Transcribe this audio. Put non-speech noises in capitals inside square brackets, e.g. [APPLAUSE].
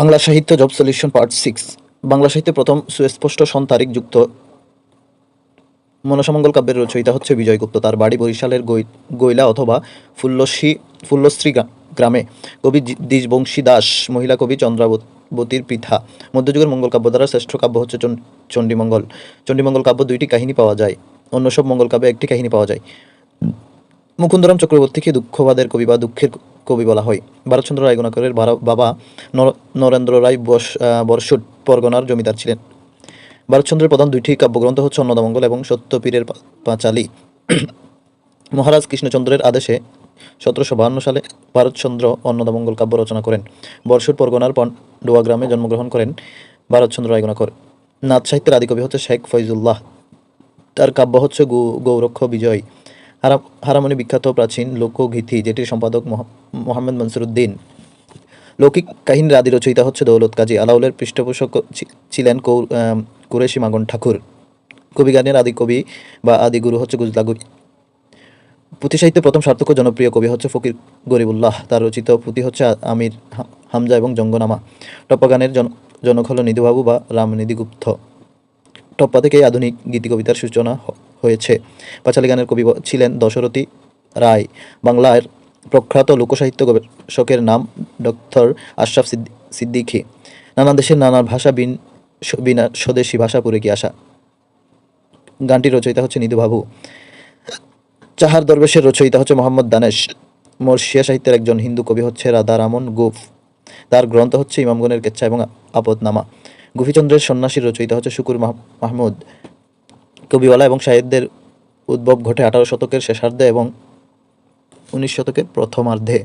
বাংলা সাহিত্য job solution part six. Bangla সাহিত্যে প্রথম সুস্পষ্ট সন তারিখ যুক্ত মনসামঙ্গল কাব্যের রচয়িতা হচ্ছে বিজয়গুপ্ত তার বাড়ি বরিশালের গৈলা অথবা ফুল্লশ্রী ফুল্লশ্রী গ্রামে। কবি দ্বিজবংশী দাস, মহিলা কবি চন্দ্রাবতীর পৃথা মধ্যযুগের মঙ্গল কাব্য দ্বারা শ্রেষ্ঠ কাব্য হচ্ছে চণ্ডীমঙ্গল। চণ্ডীমঙ্গল কাব্য দুইটি কাহিনী পাওয়া যায়। অন্য সব মঙ্গল কাব্যে একটি কাহিনী পাওয়া যায়। মুকুন্দরাম চক্রবর্তীকে দুঃখবাদের কবি বা দুঃখের কবি বলা হয়। ভারতচন্দ্র রায়গুণাকরের বাবা নরেন্দ্র রায় বস বর্ষুট পরগনার জমিদার ছিলেন। ভারতচন্দ্রের প্রধান দুইটি কাব্যগ্রন্থ হচ্ছে অন্নদামঙ্গল এবং সত্যপীরের পাঁচালী। [CLEARS THROAT] মহারাজ কৃষ্ণচন্দ্রের আদেশে সতেরোশো বাহান্ন সালে ভারতচন্দ্র অন্নদামঙ্গল কাব্য রচনা করেন। বর্ষুট পরগনার পান্ডুয়া গ্রামে জন্মগ্রহণ করেন ভারতচন্দ্র রায়গুণাকর নাথ সাহিত্যের আদিকবি হচ্ছে শেখ ফৈজুল্লাহ তার কাব্য হচ্ছে গৌরক্ষ বিজয়। হারা হারামণি বিখ্যাত প্রাচীন লোকগীতি, যেটির সম্পাদক মহ- মোহাম্মদ মনসুরুদ্দিন। লৌকিক কাহিনীর আদি রচয়িতা হচ্ছে দৌলত কাজী আলাউলের পৃষ্ঠপোষক ছিলেন কুরেশি মাগন ঠাকুর। কবিগানের আদি কবি বা আদি গুরু হচ্ছে গুজলাগুরি পুঁথি সাহিত্যে প্রথম সার্থক জনপ্রিয় কবি হচ্ছে ফকির গরিবুল্লাহ। তার রচিত পুঁথি হচ্ছে আমির হামজা এবং জঙ্গনামা। টপ্পা গানের জন জনক হল নিধুবাবু বা রামনিধি গুপ্ত টপ্পা থেকেই আধুনিক গীতি কবিতার সূচনা হয়েছে। পাঁচালী গানের কবি ছিলেন দশরথী রায়। বাংলার প্রখ্যাত লোকসাহিত্য গবেষকের নাম ডক্টর আশরাফ সিদ্দি- সিদ্দিকী। নানান দেশের নানা ভাষা বিন বিনা স্বদেশী ভাষা পুরে কি আসা। গানটির রচয়িতা হচ্ছে নিধু বাবু। চাহার দরবেশের রচয়িতা হচ্ছে মোহাম্মদ দানেশ। মর্শিয়া সাহিত্যের একজন হিন্দু কবি হচ্ছে রাধারামন গুফ। তার গ্রন্থ হচ্ছে ইমামগণের কেচ্ছা এবং আপদনামা। গুফিচন্দ্রের সন্ন্যাসীর রচয়িতা হচ্ছে শুকুর মাহ- মাহমুদ। কবিওয়ালা এবং সাহেবদের উদ্ভব ঘটে আঠারো শতকের শেষার্ধে এবং উনিশ শতকের প্রথমার্ধে।